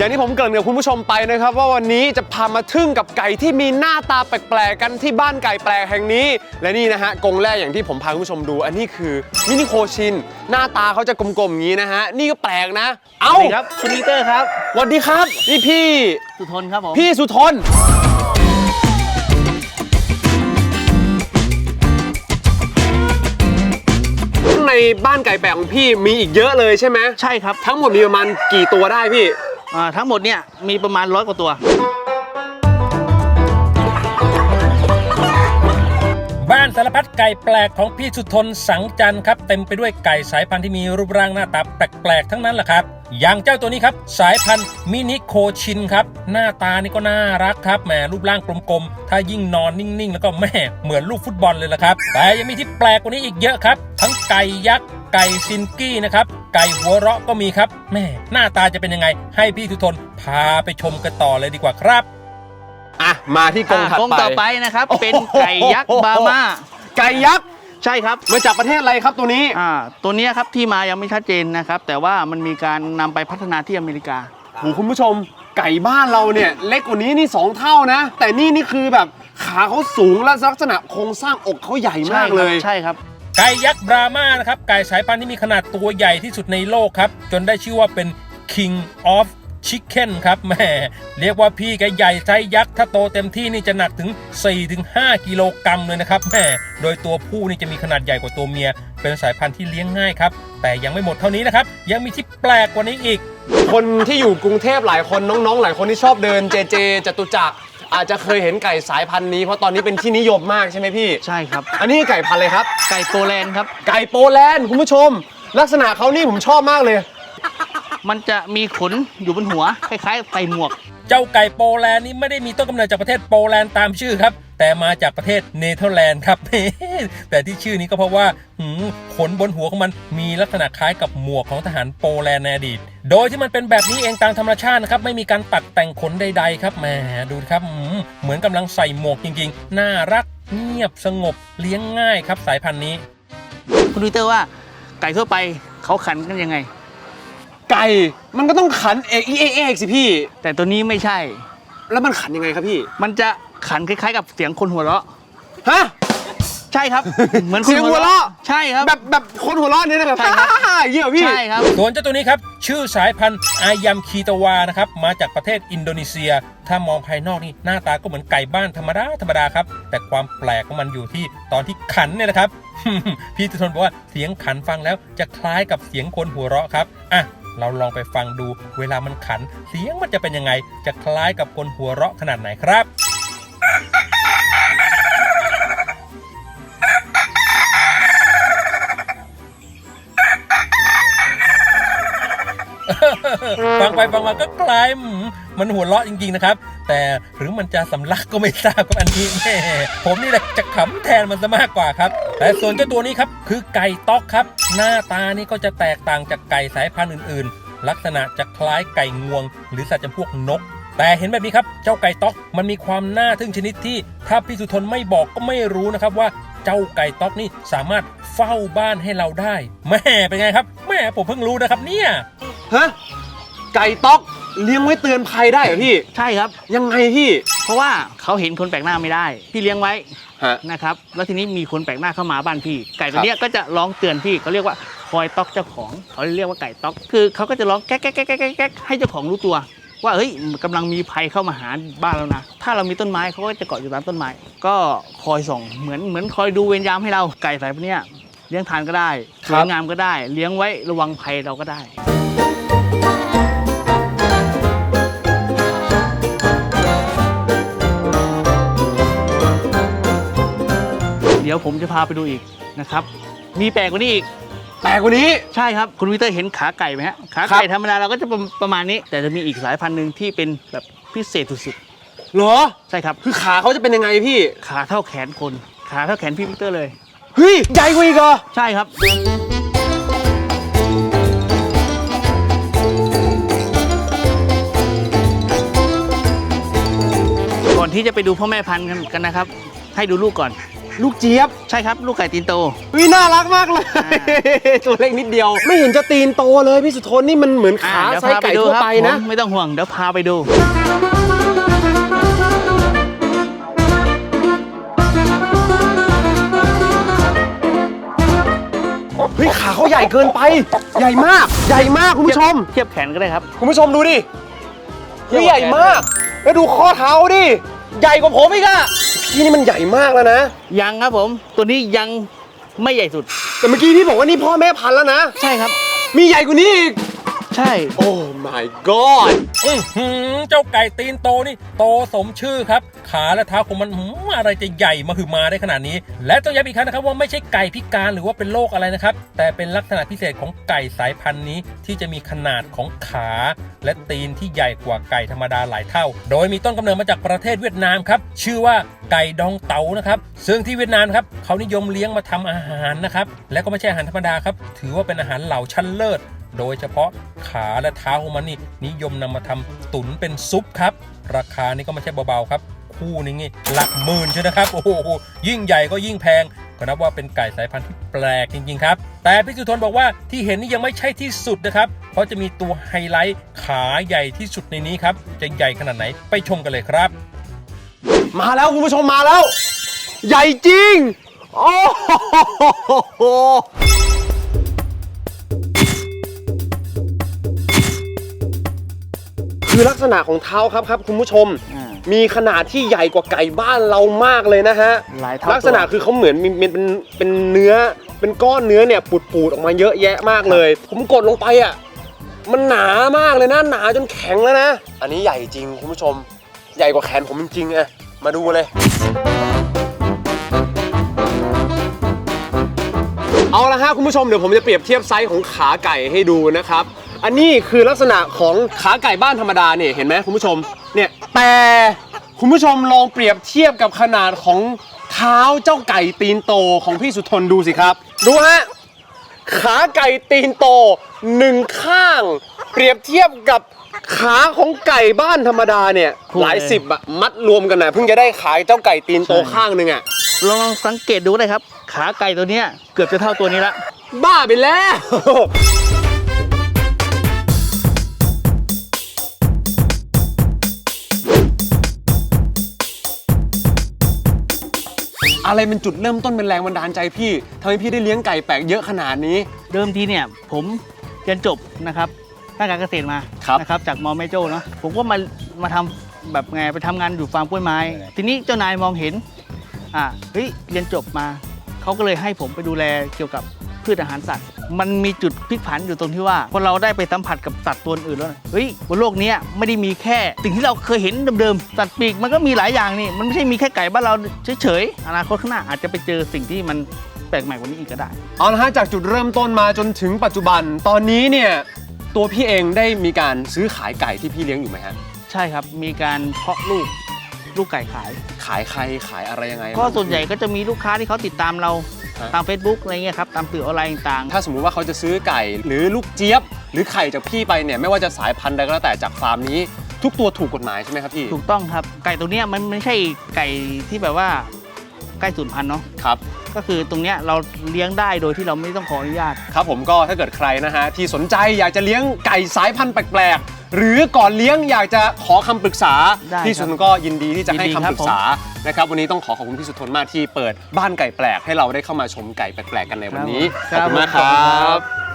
อย่างที่ผมเกริ่นกับคุณผู้ชมไปนะครับ ว่าวันนี้จะพามาทึ่งกับไก่ที่มีหน้าตาแปลกๆกันที่บ้านไก่แปลกแห่งนี้ และนี่นะฮะกรงแรกอย่างที่ผมพาคุณผู้ชมดู อันนี้คือมินิโคชิน หน้าตาเขาจะกลมๆอย่างนี้นะฮะนี่ก็แปลกนะ เอ้าสวัสดีครับคุณปีเตอร์ครับสวัสดีครับนี่พี่สุทนครับผมพี่สุทนข้างในบ้านไก่แปลกของพี่มีอีกเยอะเลยใช่ไหมใช่ครับ ทั้งหมดมีประมาณกี่ตัวได้พี่อ่า ทั้งหมดเนี่ยมีประมาณร้อยกว่าตัว สารพัดไก่แปลกของพี่สุทนสังจันครับ เต็มไปด้วยไก่สายพันธุ์ที่มีรูปร่างหน้าตาแปลกๆทั้งนั้นแหละครับ อย่างเจ้าตัวนี้ครับ สายพันธุ์มินิโคชินครับ หน้าตานี่ก็น่ารักครับแหมรูปร่างกลมๆ ถ้ายิ่งนอนนิ่งๆ แล้วก็แม่เหมือนลูกฟุตบอลเลยละครับ แต่ยังมีที่แปลกกว่านี้อีกเยอะครับ ทั้งไก่ยักษ์ไก่ซินกี้นะครับไก่หัวเราะก็มีครับแม่หน้าตาจะเป็นยังไง ให้พี่สุทนพาไปชมกันต่อเลยดีกว่าครับ อะมาที่กรงอ่าถัดกรงไป ต่อไปนะครับโอ้โหเป็นไก่ยักษ์บาม่าไก่ยักษ์ใช่ครับ มาจากประเทศอะไรครับตัวนี้ อ่าตัวเนี้ยครับที่มายังไม่ชัดเจนนะครับ แต่ว่ามันมีการนำไปพัฒนาที่อเมริกา โหคุณผู้ชมไก่บ้านเราเนี่ย เล็กกว่านี้นี่สองเท่านะ แต่นี่นี่คือแบบขาเขาสูงและลักษณะโครงสร้างอกเขาใหญ่มากเลย ใช่ครับ ไก่ยักษ์บรามานะครับไก่สายพันธุ์ที่มีขนาดตัวใหญ่ที่สุดในโลกครับ จนได้ชื่อว่าเป็น King of Chicken ครับแหม่เรียกว่าพี่แกใหญ่ไซส์ยักษ์ ถ้าโตเต็มที่นี่จะหนักถึง 4-5 กิโลกรัมเลยนะครับแหม่โดยตัวผู้นี่จะมีขนาดใหญ่กว่าตัวเมีย เป็นสายพันธุ์ที่เลี้ยงง่ายครับ แต่ยังไม่หมดเท่านี้นะครับ ยังมีที่แปลกกว่านี้อีก คนที่อยู่กรุงเทพหลายคนน้องๆ หลายคนที่ชอบเดินเจเจจตุจักรอาจจะเคยเห็นไก่สายพันธุ์นี้เพราะตอนนี้เป็นที่นิยมมากใช่ไหมพี่ ใช่ครับ อันนี้ไก่พันธุ์อะไรครับ ไก่โปแลนด์ครับ ไก่โปแลนด์คุณผู้ชม ลักษณะเขานี่ผมชอบมากเลย มันจะมีขนอยู่บนหัวคล้ายๆใส่หมวก เจ้าไก่โปแลนด์นี่ไม่ได้มีต้นกำเนิดจากประเทศโปแลนด์ตามชื่อครับ แต่มาจากประเทศเนเธอร์แลนด์ครับ แต่ที่ชื่อนี้ก็เพราะว่าหืมขนบนหัวของมันมีลักษณะคล้ายกับหมวกของทหารโปแลนด์ในอดีต โดยที่มันเป็นแบบนี้เองตามธรรมชาตินะครับไม่มีการตัดแต่งขนใดๆครับแหมดูครับหืมเหมือนกำลังใส่หมวกจริงๆ น่ารักเงียบสงบเลี้ยงง่ายครับสายพันธุ์นี้ คุณปีเตอร์ว่าไก่ทั่วไปเขาขันกันยังไง ไก่มันก็ต้องขันเอกอีเอกเอกสิพี่ แต่ตัวนี้ไม่ใช่ แล้วมันขันยังไงครับพี่ มันจะขันคล้ายๆ กับเสียงคนหัวเราะ ฮะ ใช่ครับ เหมือนคนเสียงหัวเราะ ใช่ครับ แบบแบบคนหัวเราะเนี่ยนะแบบใช่ครับ ฮ่าๆๆอย่างเงี้ยเหรอพี่ ใช่ครับ ส่วนเจ้าตัวนี้ครับ ชื่อสายพันธุ์อายัมคีตาวานะครับ มาจากประเทศอินโดนีเซีย ถ้ามองภายนอกนี่หน้าตาก็เหมือนไก่บ้านธรรมดาธรรมดาครับ แต่ความแปลกของมันอยู่ที่ตอนที่ขันเนี่ยนะครับ พี่ตุทนบอกว่าเสียงขันฟังแล้วจะคล้ายกับเสียงคนหัวเราะครับอะ เราลองไปฟังดูเวลามันขัน เสียงมันจะเป็นยังไง จะคล้ายกับคนหัวเราะขนาดไหนครับฟังไปฟังมาก็คล้ายมมันหัวเราะจริง ๆ นะครับ แต่หรือมันจะสำลักก็ไม่ทราบครับอันนี้แม่ผมนี่แหละจะขำแทนมันซะมากกว่าครับ แต่ส่วนเจ้าตัวนี้ครับคือไก่ต๊อกครับ หน้าตานี่ก็จะแตกต่างจากไก่สายพันธุ์อื่นๆ ลักษณะจะคล้ายไก่งวง หรือสัตว์จำพวกนก แต่เห็นแบบนี้ครับเจ้าไก่ต๊อกมันมีความน่าทึ่งชนิดที่ ถ้าพี่สุทนไม่บอกก็ไม่รู้นะครับว่าเจ้าไก่ต๊อกนี่สามารถเฝ้าบ้านให้เราได้แม่เป็นไงครับแม่ผมเพิ่งรู้นะครับเนี่ยฮะไก่ต๊อกเลี้ยงไว้เตือนภัยได้เหรอพี่ ใช่ครับ ยังไงพี่ เพราะว่าเขาเห็นคนแปลกหน้าไม่ได้ พี่เลี้ยงไว้ ฮะ นะครับ แล้วทีนี้มีคนแปลกหน้าเข้ามาบ้านพี่ ไก่ตัวเนี้ยก็จะร้องเตือนพี่เขาเรียกว่าคอยต๊อกเจ้าของเขาเรียกว่าไก่ต๊อก คือเขาก็จะร้องแก๊กแก๊กแก๊กแก๊กแก๊กแก๊กให้เจ้าของรู้ตัว ว่าเฮ้ยกำลังมีภัยเข้ามาหาบ้านแล้วนะ ถ้าเรามีต้นไม้เขาก็จะเกาะอยู่ตามต้นไม้ ก็คอยส่องเหมือนเหมือนคอยดูเวรยามให้เราไก่สายพวกเนี้ยเลี้ยงทานก็ได้คสรับวยงามก็ได้ เลี้ยงไว้ระวังภัยเราก็ได้ ดี๋ยวผมจะพาไปดูอีกนะครับ มีแปลกกว่านี้อีก แปลกกว่านี้ ใช่ครับ คุณวิเตอร์เห็นขาไก่ไหมฮะ ขาครัไก่บธรรมดาเราก็จะประประมาณนี้ แต่จะมีอีกสายพันธุ์หนึ่งที่เป็นแบบพิเศษสุดเหรอ ๆ ใช่ครับ คือขาเขาจะเป็นยังไงพี่ ขาเท่าแขนคน ขาเท่าแขนพี่วิเตอร์เลย เฮ้ย ใหญ่กว่าอีกเหรอ ใช่ครับ ก่อนที่จะไปดูพ่อแม่พันธุ์กันกันนะครับ ให้ดูลูกก่อน ลูกเจี๊ยบใช่ครับลูกไก่ตีนโต วิน่ารักมากเลยอ่ตัวเล็กนิดเดียว ไม่เห็นจะตีนโตเลยพี่สุทนนี่มันเหมือนอ่าขาเดี๋ยวไซส์พาไปไก่ดูทั่วครับไปนะ ผมไม่ต้องห่วงเดี๋ยวพาไปดู เฮ้ยขาเขาใหญ่เกินไป ใหญ่มาก ใหญ่มากคุณผู้ชม เทียบแขนก็ได้ครับ คุณผู้ชมดูดิเฮ้ยใหญ่มาก แล้วดูข้อเท้าดิ ใหญ่กว่าผมอีกอะ พี่นี่มันใหญ่มากแล้วนะ ยังครับผม ตัวนี้ยังไม่ใหญ่สุด แต่เมื่อกี้พี่บอกว่านี่พ่อแม่พันธุ์แล้วนะ ใช่ครับ มีใหญ่กว่านี้อีกใช่ โอ้ my god อื้อหือเจ้าไก่ตีนโตนี่ โตสมชื่อครับ ขาและเท้าของมันหืมอะไรจะใหญ่มาหือมาได้ขนาดนี้ และต้องย้ำอีกครั้งนะครับว่าไม่ใช่ไก่พิการหรือว่าเป็นโรคอะไรนะครับ แต่เป็นลักษณะพิเศษของไก่สายพันธุ์นี้ที่จะมีขนาดของขา และตีนที่ใหญ่กว่าไก่ธรรมดาหลายเท่า โดยมีต้นกำเนิดมาจากประเทศเวียดนามครับชื่อว่าไก่ดองเต๋านะครับ ซึ่งที่เวียดนามครับเขานิยมเลี้ยงมาทำอาหารนะครับ และก็ไม่ใช่อาหารธรรมดาครับ ถือว่าเป็นอาหารเหล่าชั้นเลิศ โดยเฉพาะขาและเท้าของมันนี่นิยมนำมาทำตุ๋นเป็นซุปครับ ราคานี่ก็ไม่ใช่เบาๆครับ คู่นี้นี่หลักหมื่นใช่นะครับ โอ้โหยิ่งใหญ่ก็ยิ่งแพงก็นับว่าเป็นไก่สายพันธุ์ที่แปลกจริงๆครับ แต่พี่สุทนบอกว่าที่เห็นนี่ยังไม่ใช่ที่สุดนะครับ เพราะจะมีตัวไฮไลท์ขาใหญ่ที่สุดในนี้ครับ จะใหญ่ขนาดไหนไปชมกันเลยครับ มาแล้วคุณผู้ชมมาแล้ว ใหญ่จริง โอ้โห คือลักษณะของเท้าครับครับคุณผู้ชม อ่า มีขนาดที่ใหญ่กว่าไก่บ้านเรามากเลยนะฮะหลายเท่าลักษณะคือเขาเหมือนมีมีเป็นเป็นเนื้อ เป็นก้อนเนื้อเนี่ยปูดปูดๆออกมาเยอะแยะมากเลย ผมกดลงไปอะมันหนามากเลยนะหนาจนแข็งแล้วนะ อันนี้ใหญ่จริงคุณผู้ชม ใหญ่กว่าแขนผมจริงๆอะมาดูเลย เอาละฮะคุณผู้ชมเดี๋ยวผมจะเปรียบเทียบไซส์ของขาไก่ให้ดูนะครับ อันนี้คือลักษณะของขาไก่บ้านธรรมดาเนี่ยเห็นไหมคุณผู้ชมเนี่ยแต่คุณผู้ชมลองเปรียบเทียบกับขนาดของเท้าเจ้าไก่ตีนโตของพี่สุทนดูสิครับดูฮะขาไก่ตีนโตหนึ่งข้าง เปรียบเทียบกับขาของไก่บ้านธรรมดาเนี่ยถูกเลยหลายสิบอะมัดรวมกันนะเพิ่งจะได้ขายเจ้าไก่ตีนโตใช่ข้างหนึ่งอะลองสังเกตดูเลยครับ ขาไก่ตัวเนี้ยเกือบจะเท่าตัวนี้ละบ้าไปแล้ว อะไรเป็นจุดเริ่มต้นเป็นแรงบันดาลใจพี่ทำให้พี่ได้เลี้ยงไก่แปลกเยอะขนาดนี้ เดิมทีเนี่ยผมเรียนจบนะครับด้านการเกษตรมาครับ นะครับจากมอแม่โจ้เนาะผมก็มามาทำแบบไงไปทำงานอยู่ฟาร์มกล้วยไม้ ทีนี้เจ้านายมองเห็นอ่าเฮ้ยเรียนจบมาเขาก็เลยให้ผมไปดูแลเกี่ยวกับ พืชอาหารสัตว์ มันมีจุดพลิกผันอยู่ตรงที่ว่าพอเราได้ไปสัมผัสกับสัตว์ตัวอื่นแล้วเฮ้ยบนโลกเนี้ยไม่ได้มีแค่สิ่งที่เราเคยเห็นเดิมๆสัตว์ปีกมันก็มีหลายอย่างนี่มันไม่ใช่มีแค่ไก่บ้านเราเฉยๆอนาคตข้างหน้าอาจจะไปเจอสิ่งที่มันแปลกใหม่กว่านี้อีกก็ได้เอาละฮะจากจุดเริ่มต้นมาจนถึงปัจจุบันตอนนี้เนี่ยตัวพี่เองได้มีการซื้อขายไก่ที่พี่เลี้ยงอยู่ไหมฮะใช่ครับมีการเพาะลูกลูกไก่ขาย ขายใครขายอะไรยังไงก็ส่วนใหญ่ก็จะมีลูกค้าที่เขาติดตามเราฮะ ตาม Facebook อะไรเงี้ยครับตามสื่อออนไลน์ต่างถ้าสมมุติว่าเขาจะซื้อไก่หรือลูกเจี๊ยบ หรือไข่จากพี่ไปเนี่ยไม่ว่าจะสายพันธุ์ใดก็แล้วแต่จากฟาร์มนี้ ทุกตัวถูกกฎหมายใช่ไหมครับพี่ๆถูกต้องครับ ไก่ตัวเนี้ยมันไม่ใช่ไก่ที่แบบว่าใกล้สูญพันธุ์เนาะครับ ก็คือตรงเนี้ยเราเลี้ยงได้โดยที่เราไม่ต้องขออนุญาต ครับผมก็ถ้าเกิดใครนะฮะที่สนใจอยากจะเลี้ยงไก่สายพันธุ์แปลกๆ หรือก่อนเลี้ยงอยากจะขอคำปรึกษา ได้พี่สุทนก็ยินดีที่จะให้ยินดีคำครับปรึกษานะครับวันนี้ต้องขอขอบคุณพี่สุทนมากที่เปิดบ้านไก่แปลกให้เราได้เข้ามาชมไก่แปลกๆกันในวันนี้ครับขอบคุณมากคขอบรัคุณครับบ